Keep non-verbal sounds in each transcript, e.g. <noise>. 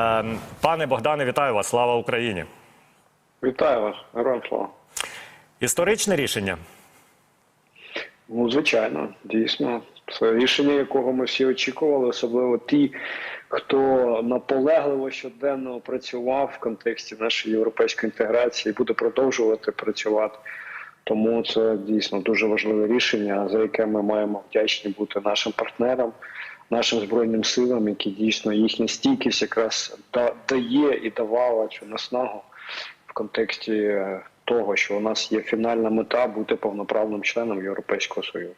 Е, Пане Богдане, вітаю вас! Слава Україні! Вітаю вас, героям слава. Історичне рішення. Ну, звичайно, дійсно. Це рішення, якого ми всі очікували, особливо ті, хто наполегливо щоденно працював в контексті нашої європейської інтеграції, і буде продовжувати працювати. Тому це дійсно дуже важливе рішення, за яке ми маємо вдячні бути нашим партнерам, нашим збройним силам, які дійсно їхня стійкість якраз дає і давала цю наснагу в контексті е, того, що у нас є фінальна мета бути повноправним членом Європейського Союзу.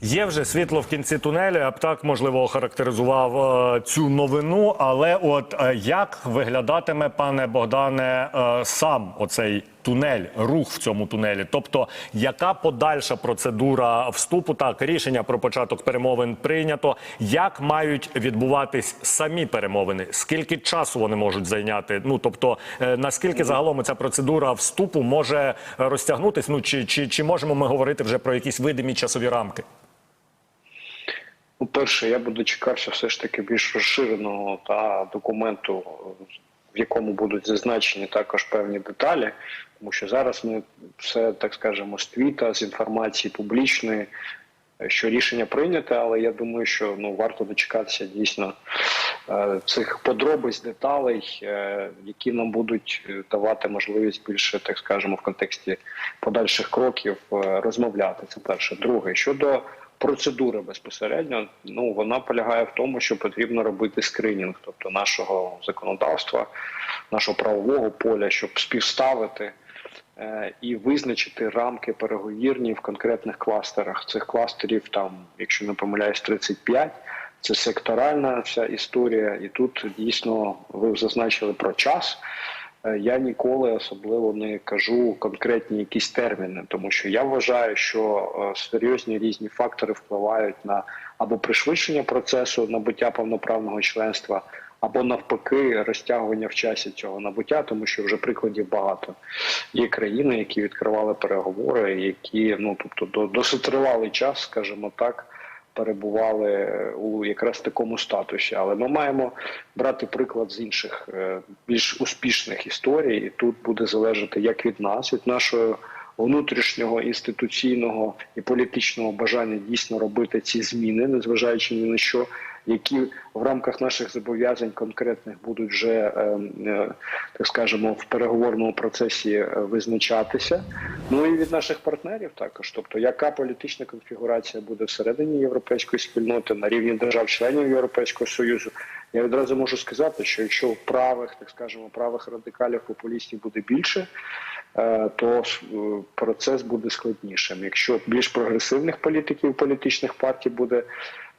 Є вже світло в кінці тунелю. Я б так можливо охарактеризував е, цю новину. Але от е, як виглядатиме, пане Богдане, е, сам оцей тунель, рух в цьому тунелі? Тобто, яка подальша процедура вступу? Так, рішення про початок перемовин прийнято. Як мають відбуватись самі перемовини? Скільки часу вони можуть зайняти? Ну тобто, е, наскільки загалом ця процедура вступу може розтягнутись? Ну чи, чи, чи можемо ми говорити вже про якісь видимі часові рамки? Ну, перше, я би дочекався все ж таки більш розширеного та документу, в якому будуть зазначені також певні деталі, тому що зараз ми все так скажемо з твіта, з інформації публічної, що рішення прийняте, але я думаю, що ну варто дочекатися дійсно е, цих подробиць, деталей, е, які нам будуть е, давати можливість більше, так скажемо, в контексті подальших кроків розмовляти. Це перше. Друге, щодо процедури безпосередньо, ну вона полягає в тому, що потрібно робити скринінг, тобто нашого законодавства, нашого правового поля, щоб співставити е, і визначити рамки переговірні в конкретних кластерах. Цих кластерів там, якщо не помиляюсь, 35. Це секторальна вся історія, і тут дійсно ви зазначили про час. Е, Я ніколи особливо не кажу конкретні якісь терміни, тому що я вважаю, що е, серйозні різні фактори впливають на або пришвидшення процесу набуття повноправного членства, або навпаки розтягування в часі цього набуття, тому що вже прикладів багато. Є країни, які відкривали переговори, які ну тобто до досить тривалий час, скажімо так перебували у якраз такому статусі. Але ми маємо брати приклад з інших е, більш успішних історій, і тут буде залежати як від нас, від нашого внутрішнього інституційного і політичного бажання дійсно робити ці зміни, незважаючи ні на що. Які в рамках наших зобов'язань конкретних будуть вже е, е, так скажемо в переговорному процесі е, визначатися. Ну і від наших партнерів також, тобто яка політична конфігурація буде всередині європейської спільноти на рівні держав-членів Європейського союзу. Я відразу можу сказати, що якщо правих, так скажемо, правих радикалів популістів буде більше, то е, процес буде складнішим. Якщо більш прогресивних політиків, політичних партій буде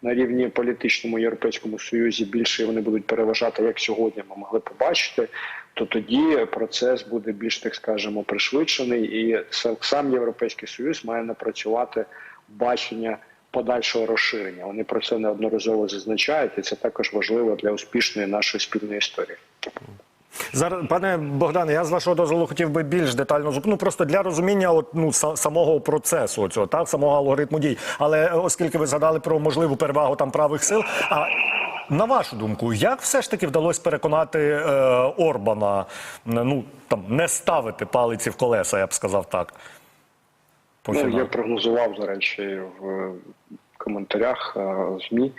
на рівні політичному європейському союзі більше вони будуть переважати, як сьогодні ми могли побачити, то тоді процес буде більш так скажемо пришвидшений, і сам європейський союз має напрацювати бачення подальшого розширення. Вони про це неодноразово зазначають, і це також важливо для успішної нашої спільної історії. Зараз, пане Богдане, я з вашого дозволу хотів би більш детально ну, просто для розуміння от, ну, самого процесу цього, так, самого алгоритму дій. Але е, оскільки ви згадали про можливу перевагу там правих сил, а на вашу думку, як все ж таки вдалося переконати е, Орбана ну там не ставити палиці в колеса, я б сказав так. По Ну, я прогнозував, до речі, в коментарях е, ЗМІ,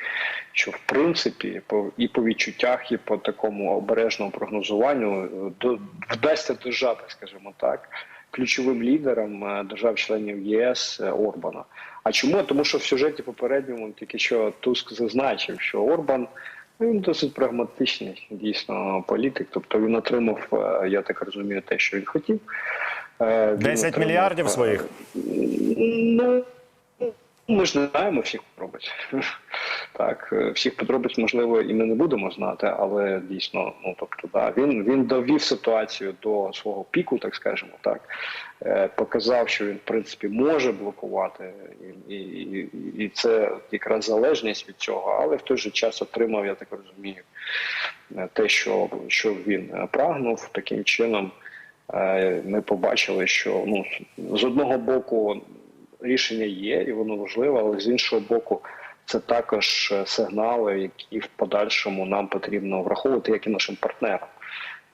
що в принципі по і по відчуттях, і по такому обережному прогнозуванню е, до, вдасться дожати, скажімо так, ключовим лідерам е, держав-членів ЄС Орбана. А чому? Тому що в сюжеті попередньому тільки що Туск зазначив, що Орбан. ну, Він досить прагматичний, дійсно політик. Тобто він отримав, я так розумію, те, що він хотів. Він 10 отримав, мільярдів своїх? Ну ми ж не знаємо всіх подробиць. <laughs> Так, е, всіх подробиць, можливо, і ми не будемо знати, але дійсно, ну тобто, да, він він довів ситуацію до свого піку, так скажемо, так Е, показав, що він в принципі може блокувати, і, і, і, це якраз залежність від цього, але в той же час отримав, я так розумію, е, те, що, що він прагнув таким чином. Ми побачили, що ну з одного боку рішення є, і воно важливе, але з іншого боку, це також е, сигнали, які в подальшому нам потрібно враховувати, як і нашим партнерам,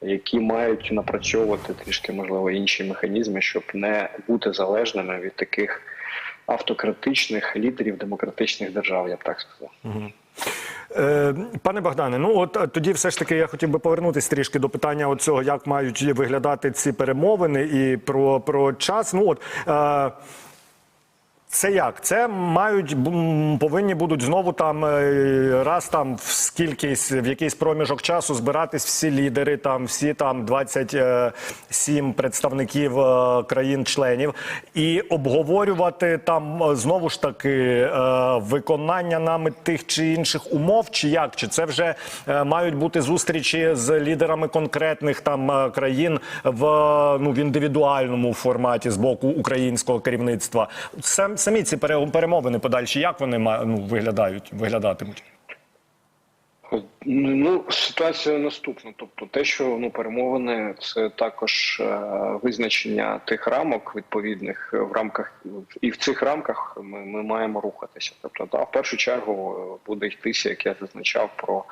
які мають напрацьовувати трішки можливо інші механізми, щоб не бути залежними від таких автократичних лідерів демократичних держав, я б так сказав. Е, Пане Богдане, ну от е, тоді все ж таки я хотів би повернутися трішки до питання цього, як мають виглядати ці перемовини і про, про час. Ну от е, це як? Це мають повинні будуть знову там е, раз там в скількись в якийсь проміжок часу збиратись всі лідери, там всі там 27 представників е, країн-членів, і обговорювати там е, знову ж таки е, виконання нами тих чи інших умов, чи як? Чи це вже е, мають бути зустрічі з лідерами конкретних там е, країн в е, ну в індивідуальному форматі з боку українського керівництва? Сам самі ці перемовини подальші, як вони ну, виглядають, виглядатимуть? Ну, ситуація наступна. Тобто, те, що ну перемовини, це також е, визначення тих рамок відповідних в рамках, і в цих рамках ми, ми маємо рухатися. Тобто, да, в першу чергу е, буде йтися, як я зазначав, про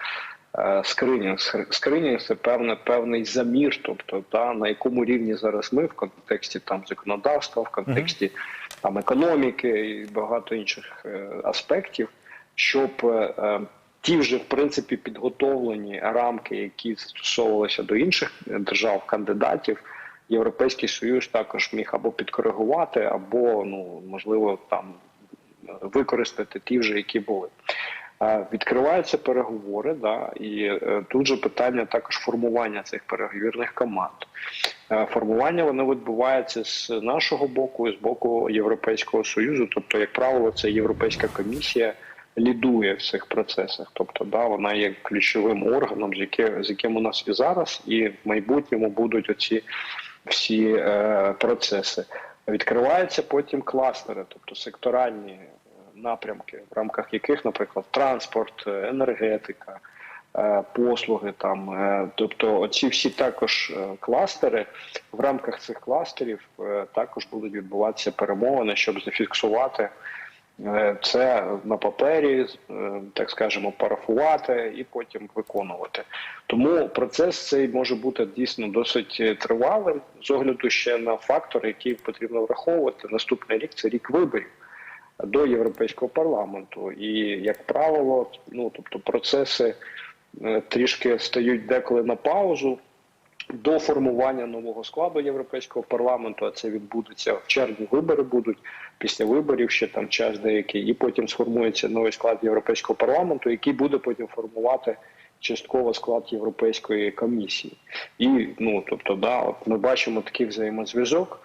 е, скринінг. Ск- Скринінг це певне певний замір, тобто да, на якому рівні зараз ми в контексті там законодавства, в контексті там економіки і багато інших е, аспектів, щоб е, е, ті вже в принципі підготовлені рамки, які застосовувалися до інших держав кандидатів. Європейський союз також міг або підкоригувати, або ну можливо там використати ті вже, які були. Відкриваються переговори, да, і тут же питання також формування цих переговірних команд. Е, Формування воно відбувається з нашого боку і з боку Європейського союзу. Тобто, як правило, це Європейська комісія лідує в цих процесах. Тобто, да, вона є ключовим органом, з яким, з яким у нас і зараз, і в майбутньому будуть оці всі е, процеси. Відкриваються потім кластери, тобто секторальні е, напрямки, в рамках яких, наприклад, транспорт, е, енергетика, послуги там, е, тобто оці всі також е, кластери в рамках цих кластерів е, також будуть відбуватися перемовини, щоб зафіксувати е, це на папері, е, так скажемо, парафувати і потім виконувати. Тому процес цей може бути дійсно досить е, тривалим з огляду ще на фактори, які потрібно враховувати. Наступний рік це рік виборів до європейського парламенту, і як правило, ну тобто процеси е, трішки стають деколи на паузу. До формування нового складу європейського парламенту, а це відбудеться в червні. Вибори будуть після виборів ще там час деякий, і потім сформується новий склад європейського парламенту, який буде потім формувати частково склад європейської комісії. І ну тобто, да, от ми бачимо такий взаємозв'язок.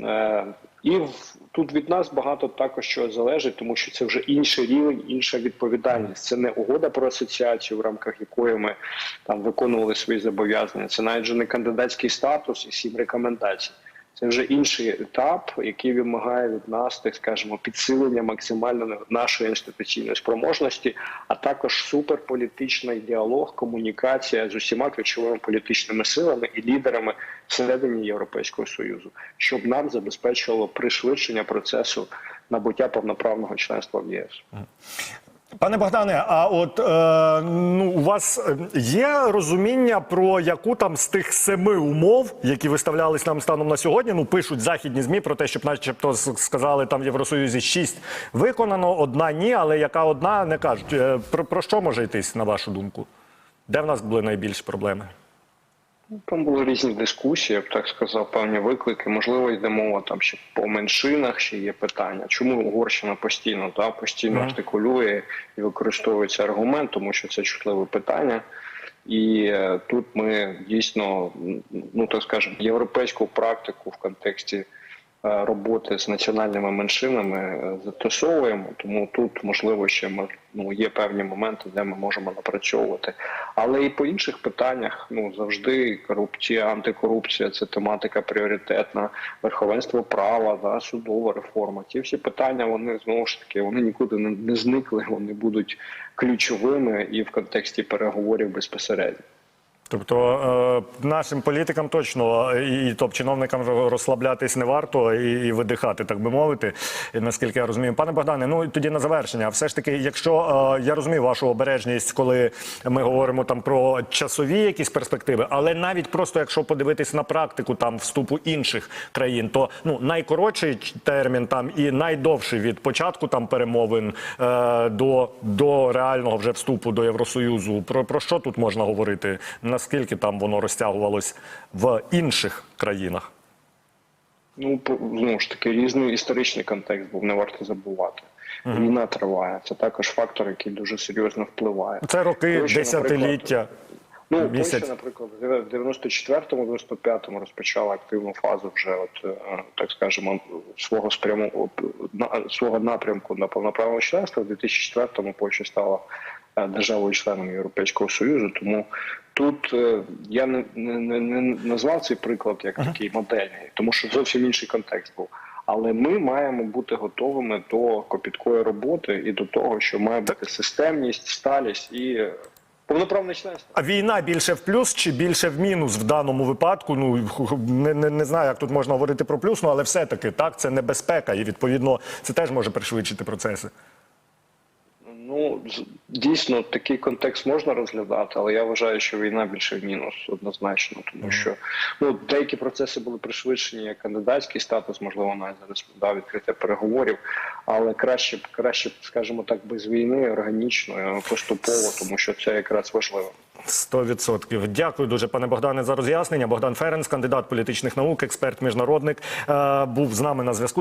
Е, і в, тут від нас багато також що залежить, тому що це вже інший рівень, інша відповідальність. Це не угода про асоціацію, в рамках якої ми там виконували свої зобов'язання. Це навіть вже не кандидатський статус і сім рекомендацій. Це вже інший етап, який вимагає від нас, так скажемо, підсилення максимально нашої інституційної спроможності, а також суперполітичний діалог, комунікація з усіма ключовими політичними силами і лідерами всередині Європейського союзу, щоб нам забезпечило пришвидшення процесу набуття повноправного членства в ЄС. Пане Богдане, а от е, ну у вас е, є розуміння про яку там з тих семи умов, які виставлялись нам станом на сьогодні? Ну пишуть західні змі про те, щоб, начебто, сказали там в Євросоюзі шість виконано, одна ні, але яка одна не кажуть. Е, Про, про що може йтись на вашу думку? Де в нас були найбільші проблеми? Там були різні дискусії, я б так сказав, певні виклики. Можливо, йде мова там ще по меншинах, ще є питання. Чому Угорщина постійно та постійно Мгм. артикулює і використовує цей аргумент, тому що це чутливе питання. І е, тут ми дійсно, ну так скажемо, європейську практику в контексті роботи з національними меншинами е, застосовуємо. Тому тут можливо ще ну, є певні моменти, де ми можемо напрацьовувати. Але і по інших питаннях ну завжди корупція, антикорупція це тематика пріоритетна, верховенство права, да, судова реформа. Ці всі питання вони знову ж таки вони нікуди не зникли. Вони будуть ключовими і в контексті переговорів безпосередньо. Тобто е, нашим політикам точно і, і топ-чиновникам розслаблятись не варто і, видихати, так би мовити, наскільки я розумію. Пане Богдане, ну тоді на завершення. Все ж таки, якщо е, я розумію вашу обережність, коли ми говоримо там про часові якісь перспективи, але навіть просто якщо подивитись на практику там вступу інших країн, то ну найкоротший термін там і найдовший від початку там перемовин е, до, до реального вже вступу до Євросоюзу. Про, про що тут можна говорити? Наскільки там воно розтягувалось в інших країнах? Ну, знову ж таки, різний історичний контекст був, не варто забувати. Війна триває. Це також фактор, який дуже серйозно впливає. Це роки, Польща, десятиліття. Ну, Місяць. Польща, наприклад, в 94-му, 95-му розпочала активну фазу вже, от е, так скажемо, свого спряму свого напрямку на повноправне членство. В 2004-му Польща стала державою-членом Європейського Союзу. Тому тут е, я не, не, не, не назвав цей приклад як такий модельний, тому що зовсім інший контекст був. Але ми маємо бути готовими до копіткої роботи і до того, що має бути системність, сталість і е, повноправне членство. А війна більше в плюс чи більше в мінус в даному випадку? Ну не, не, не знаю, як тут можна говорити про плюс, ну але все-таки так, це небезпека, і відповідно це теж може пришвидшити процеси. Дійсно такий контекст можна розглядати, але я вважаю, що війна більше в мінус однозначно, тому що ну деякі процеси були пришвидшені як кандидатський статус, можливо, навіть зараз да, відкриття переговорів, але краще б краще, скажімо так, без війни органічно, е, поступово, тому що це якраз важливо. 100%. Дякую дуже, пане Богдане, за роз'яснення. Богдан Ференц, кандидат політичних наук, експерт, міжнародник, е, був з нами на зв'язку.